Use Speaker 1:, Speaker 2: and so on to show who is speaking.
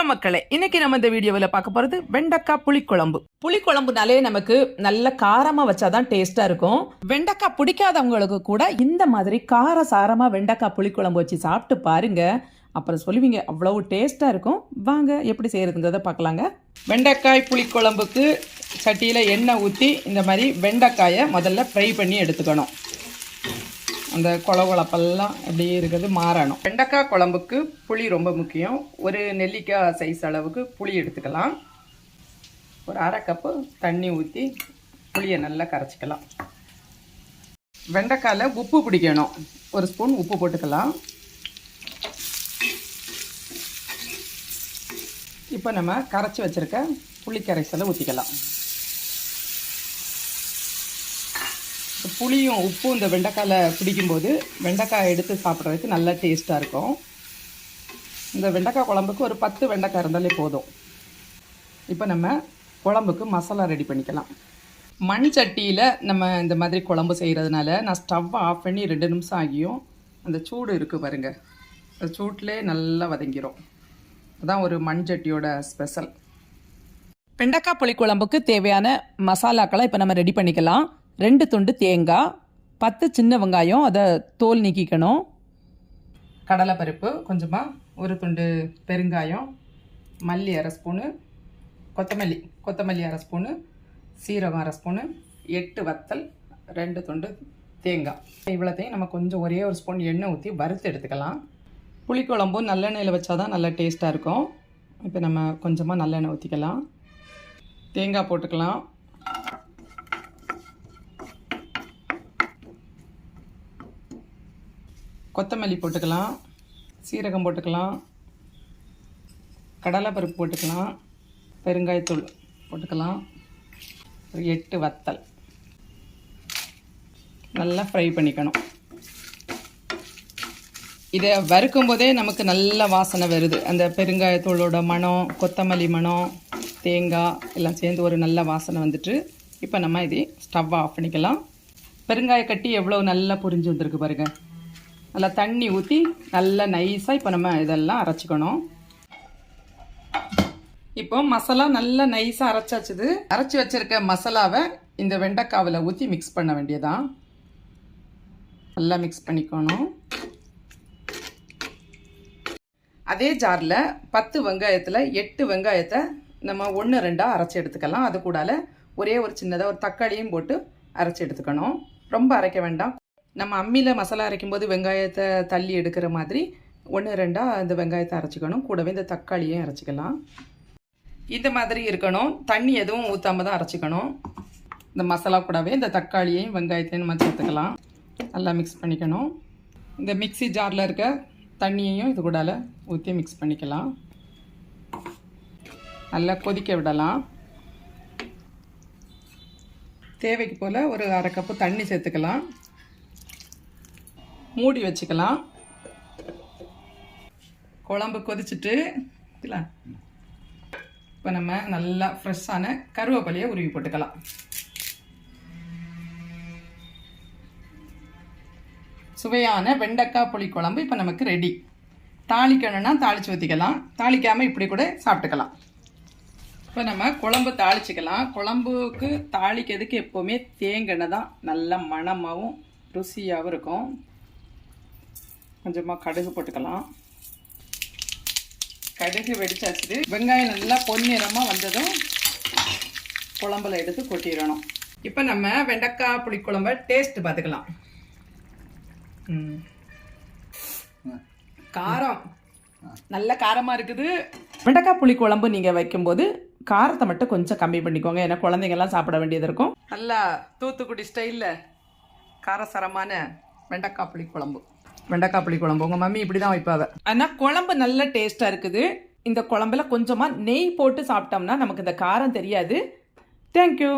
Speaker 1: வணக்கம் மக்களே. இன்னைக்கு நம்ம இந்த வீடியோவில் பார்க்க போகிறது வெண்டக்காய் புளிக்குழம்பு. புளிக்குழம்புனாலே நமக்கு நல்ல காரமாக வச்சாதான் டேஸ்ட்டாக இருக்கும். வெண்டக்காய் பிடிக்காதவங்களுக்கு கூட இந்த மாதிரி கார சாரமாக வெண்டக்காய் புளிக்குழம்பு வச்சு சாப்பிட்டு பாருங்க. அப்புறம் சொல்லுவீங்க அவ்வளோ டேஸ்ட்டாக இருக்கும். வாங்க எப்படி செய்கிறதுங்கிறத பார்க்கலாங்க. வெண்டைக்காய் புளிக்குழம்புக்கு சட்டியில் எண்ணெய் ஊற்றி இந்த மாதிரி வெண்டைக்காயை முதல்ல ஃப்ரை பண்ணி எடுத்துக்கணும். அந்த குழகுழப்பெல்லாம் அப்படியே இருக்கிறது மாறணும். வெண்டைக்காய் குழம்புக்கு புளி ரொம்ப முக்கியம். ஒரு நெல்லிக்காய் சைஸ் அளவுக்கு புளி எடுத்துக்கலாம். ஒரு அரை கப்பு தண்ணி ஊற்றி புளியை நல்லா கரைச்சிக்கலாம். வெண்டைக்காயில் உப்பு பிடிக்கணும். ஒரு ஸ்பூன் உப்பு போட்டுக்கலாம். இப்போ நம்ம கரைச்சி வச்சுருக்க புளி கரைசலை ஊற்றிக்கலாம் புளியும் உப்பும் இந்த வெண்டைக்காயில் பிடிக்கும்போது வெண்டைக்காய் எடுத்து சாப்பிட்றதுக்கு நல்ல டேஸ்ட்டாக இருக்கும். இந்த வெண்டைக்காய் குழம்புக்கு ஒரு பத்து வெண்டைக்காய் இருந்தாலே போதும். இப்போ நம்ம குழம்புக்கு மசாலா ரெடி பண்ணிக்கலாம். மண் சட்டியில் நம்ம இந்த மாதிரி குழம்பு செய்கிறதுனால நான் ஸ்டவ்வை ஆஃப் பண்ணி ரெண்டு நிமிஷம் ஆகியும் அந்த சூடு இருக்குது பாருங்கள் அந்த சூட்டிலே நல்லா வதங்கிரும். அதான் ஒரு மண் சட்டியோட ஸ்பெஷல் வெண்டைக்காய் புளிக்குழம்புக்கு தேவையான மசாலாக்களை இப்போ நம்ம ரெடி பண்ணிக்கலாம். ரெண்டு துண்டு தேங்காய் பத்து சின்ன வெங்காயம் அதை தோல் நீக்கிக்கணும். கடலைப்பருப்பு கொஞ்சமாக ஒரு துண்டு பெருங்காயம் மல்லி அரை ஸ்பூனு கொத்தமல்லி கொத்தமல்லி அரை ஸ்பூனு சீரகம் அரை ஸ்பூனு எட்டு வத்தல் ரெண்டு துண்டு தேங்காய் இவ்வளோத்தையும் நம்ம கொஞ்சம் ஒரே ஒரு ஸ்பூன் எண்ணெய் ஊற்றி வறுத்து எடுத்துக்கலாம். புளிக்குழம்பும் நல்லெண்ணெயில் வச்சா தான் நல்லா டேஸ்ட்டாக இருக்கும். இப்போ நம்ம கொஞ்சமாக நல்லெண்ணெய் ஊற்றிக்கலாம் தேங்காய் போட்டுக்கலாம். கொத்தமல்லி போட்டுக்கலாம். சீரகம் போட்டுக்கலாம். கடலைப்பருப்பு போட்டுக்கலாம். பெருங்காயத்தூள் போட்டுக்கலாம். ஒரு எட்டு வத்தல். நல்லா ஃப்ரை பண்ணிக்கணும். இதை வறுக்கும் போதே நமக்கு நல்ல வாசனை வருது. அந்த பெருங்காயத்தூளோட மணம் கொத்தமல்லி மணம் தேங்காய் எல்லாம் சேர்ந்து ஒரு நல்ல வாசனை வந்துட்டு இப்போ நம்ம இதை ஸ்டவ் ஆஃப் பண்ணிக்கலாம். பெருங்காய கட்டி எவ்வளோ நல்லா புரிஞ்சு வந்திருக்கு பாருங்கள் நல்லா தண்ணி ஊற்றி நல்லா நைஸாக இப்போ நம்ம இதெல்லாம் அரைச்சிக்கணும். இப்போ மசாலா நல்லா நைஸாக அரைச்சாச்சுது. அரைச்சி வச்சிருக்க மசாலாவை இந்த வெண்டைக்காவில் ஊற்றி மிக்ஸ் பண்ண வேண்டியதான் நல்லா மிக்ஸ் பண்ணிக்கணும். அதே ஜாரில் பத்து வெங்காயத்தில் எட்டு வெங்காயத்தை நம்ம ஒன்று ரெண்டாக அரைச்சி எடுத்துக்கலாம். அது கூடால ஒரே ஒரு சின்னதாக ஒரு தக்காளியும் போட்டு அரைச்சி எடுத்துக்கணும். ரொம்ப அரைக்க வேண்டாம். நம்ம அம்மியில் மசாலா அரைக்கும்போது வெங்காயத்தை தள்ளி எடுக்கிற மாதிரி ஒன்று ரெண்டாக இந்த வெங்காயத்தை அரைச்சிக்கணும். கூடவே இந்த தக்காளியும் அரைச்சிக்கலாம். இந்த மாதிரி இருக்கணும். தண்ணி எதுவும் ஊற்றாம தான் அரைச்சிக்கணும். இந்த மசாலா கூடவே இந்த தக்காளியையும் வெங்காயத்தையும் நம்ம சேர்த்துக்கலாம். நல்லா மிக்ஸ் பண்ணிக்கணும். இந்த மிக்ஸி ஜாரில் இருக்க தண்ணியையும் இது கூடால ஊற்றி மிக்ஸ் பண்ணிக்கலாம். நல்லா கொதிக்க விடலாம். தேவைக்கு போல் ஒரு அரை கப்பு தண்ணி சேர்த்துக்கலாம். மூடி வச்சுக்கலாம். குழம்பு கொதிச்சுட்டு இப்போ நம்ம நல்லா ஃப்ரெஷ்ஷான கருவேப்பிலையை உருவி போட்டுக்கலாம். சுவையான வெண்டைக்காய் புளி குழம்பு இப்போ நமக்கு ரெடி தாளிக்கணும்னா தாளித்து ஊற்றிக்கலாம் தாளிக்காமல் இப்படி கூட சாப்பிட்டுக்கலாம். இப்போ நம்ம குழம்பு தாளிச்சிக்கலாம். குழம்புக்கு தாளிக்கிறதுக்கு எப்போவுமே தேங்கெண்ணெய் தான் நல்ல மணமாகவும் ருசியாகவும் இருக்கும். கொஞ்சமாக கடுகு போட்டுக்கலாம். கடுகு வெடிச்சாச்சு. வெங்காயம் நல்லா பொன்னிறமாக வந்ததும் குழம்புல எடுத்து கொட்டிடணும். இப்போ நம்ம வெண்டைக்காய் புளிக்குழம்ப டேஸ்ட் பார்த்துக்கலாம். காரம். நல்ல காரமாக இருக்குது. வெண்டைக்காய் புளி குழம்பு நீங்கள் வைக்கும்போது காரத்தை மட்டும் கொஞ்சம் கம்மி பண்ணிக்கோங்க. ஏன்னா குழந்தைங்கெல்லாம் சாப்பிட வேண்டியது இருக்கும். நல்லா தூத்துக்குடி ஸ்டைலில் காரசாரமான வெண்டைக்காய் புளி குழம்பு வெண்டைக்காய் புளி குழம்பு. உங்கள் மம்மி இப்படி தான் வைப்பாங்க ஆனால் குழம்பு நல்ல டேஸ்ட்டாக இருக்குது. இந்த குழம்புல கொஞ்சமாக நெய் போட்டு சாப்பிட்டோம்னா நமக்கு இந்த காரம் தெரியாது. தேங்க்யூ